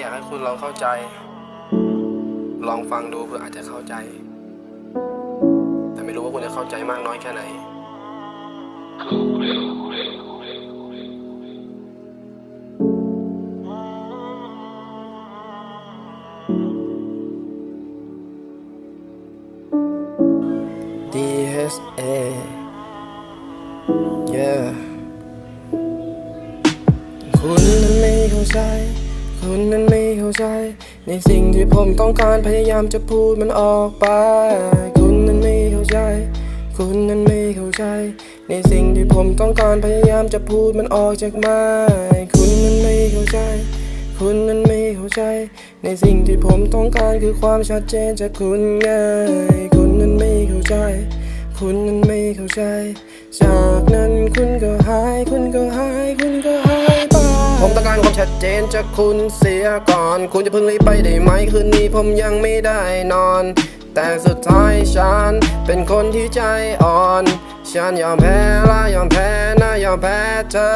อยากให้คุณลองเข้าใจ ลองฟังดูเพื่ออาจจะเข้าใจ แต่ไม่รู้ว่าคุณจะเข้าใจมากน้อยแค่ไหน DSA yeah คุณนั้นไม่เข้าใจ คุณนั้นไม่เข้าใจ ในสิ่งที่ผมต้องการพยายามจะพูดมันออกไป คุณนั้นไม่เข้าใจ คุณนั้นไม่เข้าใจ ในสิ่งที่ผมต้องการพยายามจะพูดมันออกจากม้คุณนั้นไม่เข้าใจ คุณนั้นไม่เข้าใจ ในสิ่งที่ผมต้องการคือความชัดเจนจากคุณไงคุณนั้นไม่เข้าใจ คุณนั้นไม่เข้าใจ จากนั้นคุณก็หา การความชัดเจนจากคุณเสียก่อน คุณจะเพิ่งรีบไปได้ไหมคืนนี้ผมยังไม่ได้นอน แต่สุดท้ายฉันเป็นคนที่ใจอ่อนฉันยอมแพ้ละยอมแพ้นะยอมแพ้เธอ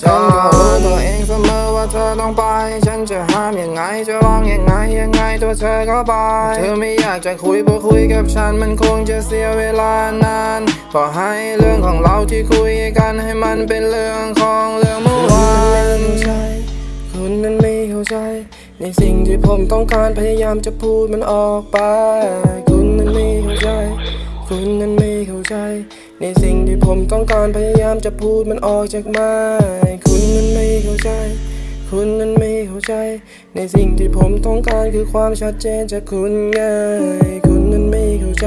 ฉันก็รู้ตัวเองเสมอว่าเธอต้องไป ฉันจะห้ามยังไงจะร้องยังไงยังไงตัวเธอก็ไป เธอไม่อยากจะคุยพอคุยกับฉันมันคงจะเสียเวลานานขอให้เรื่องของเราที่คุยกันให้มันเป็นเรื่องของเรื่องเมื่อ วานคุณนั้นไม่เข้าใจ ในสิ่งที่ผมต้องการพยายามจะพูดมันออกไป คุณนั้นไม่เข้าใจ คุณนั้นไม่เข้าใจ ในสิ่งที่ผมต้องการพยายามจะพูดมันออกจากไม้คุณนั้นไม่เข้าใจ คุณนั้นไม่เข้าใจ ในสิ่งที่ผมต้องการคือความชัดเจนจากคุณไงคุณนั้นไม่เข้าใจ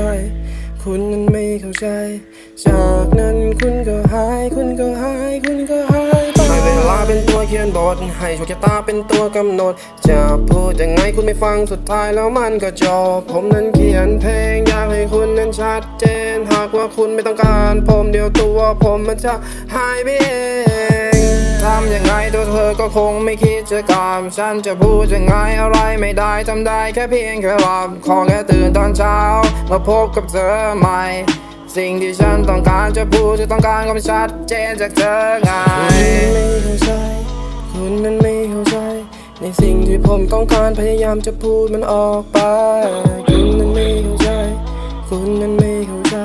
คุณนั้นไม่เข้าใจ จากนั้นคุณก็หาย คุณก็หาย คุณก็หาย เวลาเป็นตัวเขียนบทให้โชคชะตาเป็นตัวกำหนด จะพูดยังไงคุณไม่ฟังสุดท้ายแล้วมันก็จบ ผมนั้นเขียนเพลงอยากให้คุณนั้นชัดเจน หากว่าคุณไม่ต้องการ ผมเดียวตัวผมมันจะหายไปเองทำยังไงตัวเธอก็คงไม่คิดจะกลับฉันจะพูดยังไงอะไรไม่ได้ทำได้แค่เพียงแค่หลับขอแค่ตื่นตอนเช้า มาพบกับเธอใหม่สิ่งที่ฉันต้องการจะพูดจะต้องการความชัดเจนจากเธอไง พยายามจะพูดมันออกไป คุณนั้นไม่เข้าใจ คุณนั้นไม่เข้าใจ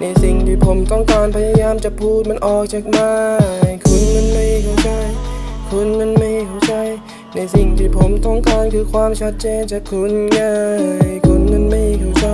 ในสิ่งที่ผมต้องการพยายามจะพูดมันออกจากมาคุณนั้นไม่เข้าใจ คุณนั้นไม่เข้าใจ ในสิ่งที่ผมต้องการคือความชัดเจนจากคุณไงคุณนั้นไม่เข้าใจ